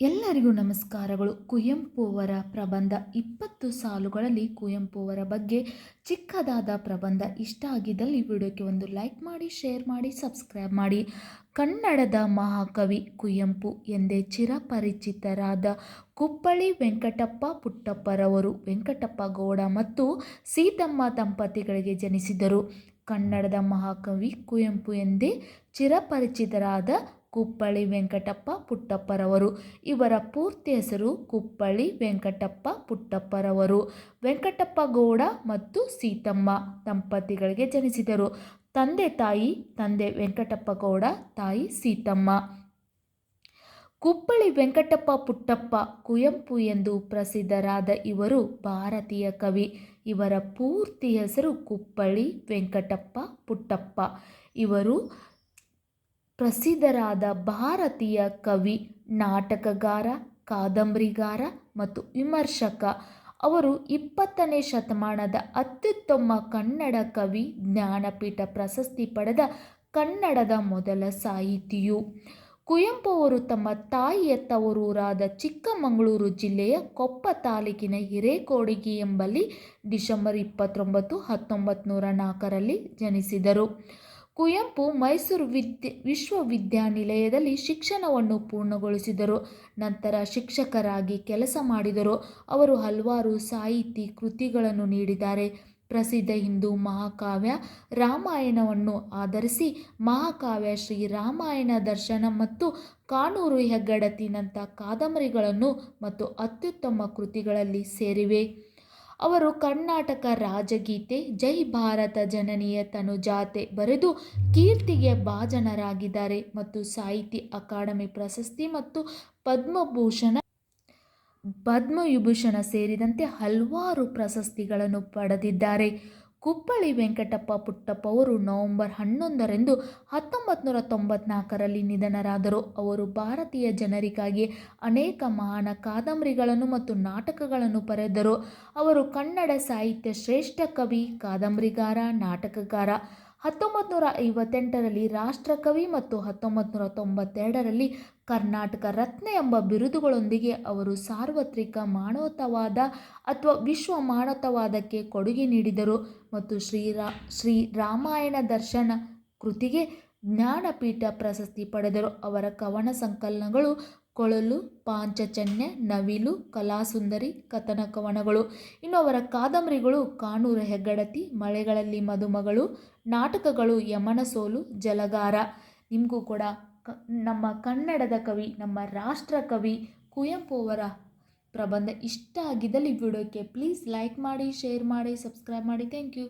ಎಲ್ಲರಿಗೂ ನಮಸ್ಕಾರಗಳು. ಕುವೆಂಪು ಅವರ ಪ್ರಬಂಧ ಇಪ್ಪತ್ತು ಸಾಲುಗಳಲ್ಲಿ ಕುವೆಂಪು ಅವರ ಬಗ್ಗೆ ಚಿಕ್ಕದಾದ ಪ್ರಬಂಧ ಇಷ್ಟ ಆಗಿದ್ದಲ್ಲಿ ವಿಡಿಯೋಕ್ಕೆ ಒಂದು ಲೈಕ್ ಮಾಡಿ, ಶೇರ್ ಮಾಡಿ, ಸಬ್ಸ್ಕ್ರೈಬ್ ಮಾಡಿ. ಕನ್ನಡದ ಮಹಾಕವಿ ಕುವೆಂಪು ಎಂದೇ ಚಿರಪರಿಚಿತರಾದ ಕುಪ್ಪಳ್ಳಿ ವೆಂಕಟಪ್ಪ ಪುಟ್ಟಪ್ಪರವರು, ವೆಂಕಟಪ್ಪ ಗೌಡ ಮತ್ತು ಸೀತಮ್ಮ ದಂಪತಿಗಳಿಗೆ ಜನಿಸಿದರು. ಕನ್ನಡದ ಮಹಾಕವಿ ಕುವೆಂಪು ಎಂದೇ ಚಿರಪರಿಚಿತರಾದ ಕುಪ್ಪಳ್ಳಿ ವೆಂಕಟಪ್ಪ ಪುಟ್ಟಪ್ಪರವರು. ಇವರ ಪೂರ್ತಿ ಹೆಸರು ಕುಪ್ಪಳ್ಳಿ ವೆಂಕಟಪ್ಪ ಪುಟ್ಟಪ್ಪರವರು. ವೆಂಕಟಪ್ಪ ಗೌಡ ಮತ್ತು ಸೀತಮ್ಮ ದಂಪತಿಗಳಿಗೆ ಜನಿಸಿದರು. ತಂದೆ ತಾಯಿ, ತಂದೆ ವೆಂಕಟಪ್ಪ ಗೌಡ, ತಾಯಿ ಸೀತಮ್ಮ. ಕುಪ್ಪಳ್ಳಿ ವೆಂಕಟಪ್ಪ ಪುಟ್ಟಪ್ಪ ಕುವೆಂಪು ಎಂದು ಪ್ರಸಿದ್ಧರಾದ ಇವರು ಭಾರತೀಯ ಕವಿ. ಇವರ ಪೂರ್ತಿ ಹೆಸರು ಕುಪ್ಪಳ್ಳಿ ವೆಂಕಟಪ್ಪ ಪುಟ್ಟಪ್ಪ. ಇವರು ಪ್ರಸಿದ್ಧರಾದ ಭಾರತೀಯ ಕವಿ, ನಾಟಕಗಾರ, ಕಾದಂಬರಿಗಾರ ಮತ್ತು ವಿಮರ್ಶಕ. ಅವರು ಇಪ್ಪತ್ತನೇ ಶತಮಾನದ ಅತ್ಯುತ್ತಮ ಕನ್ನಡ ಕವಿ, ಜ್ಞಾನಪೀಠ ಪ್ರಶಸ್ತಿ ಪಡೆದ ಕನ್ನಡದ ಮೊದಲ ಸಾಹಿತಿಯು. ಕುವೆಂಪು ಅವರು ತಮ್ಮ ತಾಯಿಯ ತವರೂರಾದ ಚಿಕ್ಕಮಗಳೂರು ಜಿಲ್ಲೆಯ ಕೊಪ್ಪ ತಾಲೂಕಿನ ಹಿರೇಕೋಡಿಗೆ ಎಂಬಲ್ಲಿ ಡಿಸೆಂಬರ್ ಇಪ್ಪತ್ತೊಂಬತ್ತು ಹತ್ತೊಂಬತ್ತು ನೂರ ನಾಲ್ಕರಲ್ಲಿ ಜನಿಸಿದರು. ಕುವೆಂಪು ಮೈಸೂರು ವಿದ್ಯ, ವಿಶ್ವವಿದ್ಯಾನಿಲಯದಲ್ಲಿ ಶಿಕ್ಷಣವನ್ನು ಪೂರ್ಣಗೊಳಿಸಿದರು. ನಂತರ ಶಿಕ್ಷಕರಾಗಿ ಕೆಲಸ ಮಾಡಿದರು. ಅವರು ಹಲವಾರು ಸಾಹಿತಿ ಕೃತಿಗಳನ್ನು ನೀಡಿದ್ದಾರೆ. ಪ್ರಸಿದ್ಧ ಹಿಂದೂ ಮಹಾಕಾವ್ಯ ರಾಮಾಯಣವನ್ನು ಆಧರಿಸಿ ಮಹಾಕಾವ್ಯ ಶ್ರೀ ರಾಮಾಯಣ ದರ್ಶನ ಮತ್ತು ಕಾನೂರು ಹೆಗ್ಗಡತಿನಂಥ ಕಾದಂಬರಿಗಳನ್ನು ಮತ್ತು ಅತ್ಯುತ್ತಮ ಕೃತಿಗಳಲ್ಲಿ ಸೇರಿವೆ. ಅವರು ಕರ್ನಾಟಕ ರಾಜಗೀತೆ, ಜೈ ಭಾರತ ಜನನಿಯ ತನುಜಾತೆ ಬರೆದು ಕೀರ್ತಿಗೆ ಭಾಜನರಾಗಿದ್ದಾರೆ ಮತ್ತು ಸಾಹಿತ್ಯ ಅಕಾಡೆಮಿ ಪ್ರಶಸ್ತಿ ಮತ್ತು ಪದ್ಮಭೂಷಣ, ಪದ್ಮವಿಭೂಷಣ ಸೇರಿದಂತೆ ಹಲವಾರು ಪ್ರಶಸ್ತಿಗಳನ್ನು ಪಡೆದಿದ್ದಾರೆ. ಕುಪ್ಪಳ್ಳಿ ವೆಂಕಟಪ್ಪ ಪುಟ್ಟಪ್ಪ ಅವರು ನವೆಂಬರ್ ಹನ್ನೊಂದರಂದು ಹತ್ತೊಂಬತ್ತು ನೂರ ತೊಂಬತ್ನಾಲ್ಕರಲ್ಲಿ ನಿಧನರಾದರು. ಅವರು ಭಾರತೀಯ ಜನರಿಗಾಗಿ ಅನೇಕ ಮಹಾನ ಕಾದಂಬರಿಗಳನ್ನು ಮತ್ತು ನಾಟಕಗಳನ್ನು ಬರೆದರು. ಅವರು ಕನ್ನಡ ಸಾಹಿತ್ಯ ಶ್ರೇಷ್ಠ ಕವಿ, ಕಾದಂಬರಿಗಾರ, ನಾಟಕಗಾರ ಹತ್ತೊಂಬತ್ತು ನೂರ ಐವತ್ತೆಂಟರಲ್ಲಿ ರಾಷ್ಟ್ರಕವಿ ಮತ್ತು ಹತ್ತೊಂಬತ್ತು ನೂರ ತೊಂಬತ್ತೆರಡರಲ್ಲಿ ಕರ್ನಾಟಕ ರತ್ನ ಎಂಬ ಬಿರುದುಗಳೊಂದಿಗೆ ಅವರು ಸಾರ್ವತ್ರಿಕ ಮಾನವತವಾದ ಅಥವಾ ವಿಶ್ವ ಮಾನವತವಾದಕ್ಕೆ ಕೊಡುಗೆ ನೀಡಿದರು ಮತ್ತು ಶ್ರೀರಾ ಶ್ರೀ ರಾಮಾಯಣ ದರ್ಶನ ಕೃತಿಗೆ ಜ್ಞಾನಪೀಠ ಪ್ರಶಸ್ತಿ ಪಡೆದರು. ಅವರ ಕವನ ಸಂಕಲನಗಳು ಕೊಳಲು ಪಾಂಚಚನ್ಯ ನವಿಲು, ಕಲಾಸುಂದರಿ ಕಥನ ಕವನಗಳು ಇನ್ನು ಅವರ ಕಾದಂಬರಿಗಳು ಕಾನೂರ ಹೆಗ್ಗಡತಿ, ಮಳೆಗಳಲ್ಲಿ ಮದುಮಗಳು, ನಾಟಕಗಳು ಯಮನ ಸೋಲು ಜಲಗಾರ. ನಿಮಗೂ ಕೂಡ ಕ, ನಮ್ಮ ಕನ್ನಡದ ಕವಿ, ನಮ್ಮ ರಾಷ್ಟ್ರ ಕವಿ ಕುವೆಂಪು ಅವರ ಪ್ರಬಂಧ ಇಷ್ಟ ಆಗಿದ್ದಲ್ಲಿ ವಿಡಿಯೋಕ್ಕೆ ಪ್ಲೀಸ್ ಲೈಕ್ ಮಾಡಿ ಶೇರ್ ಮಾಡಿ ಸಬ್ಸ್ಕ್ರೈಬ್ ಮಾಡಿ. Thank you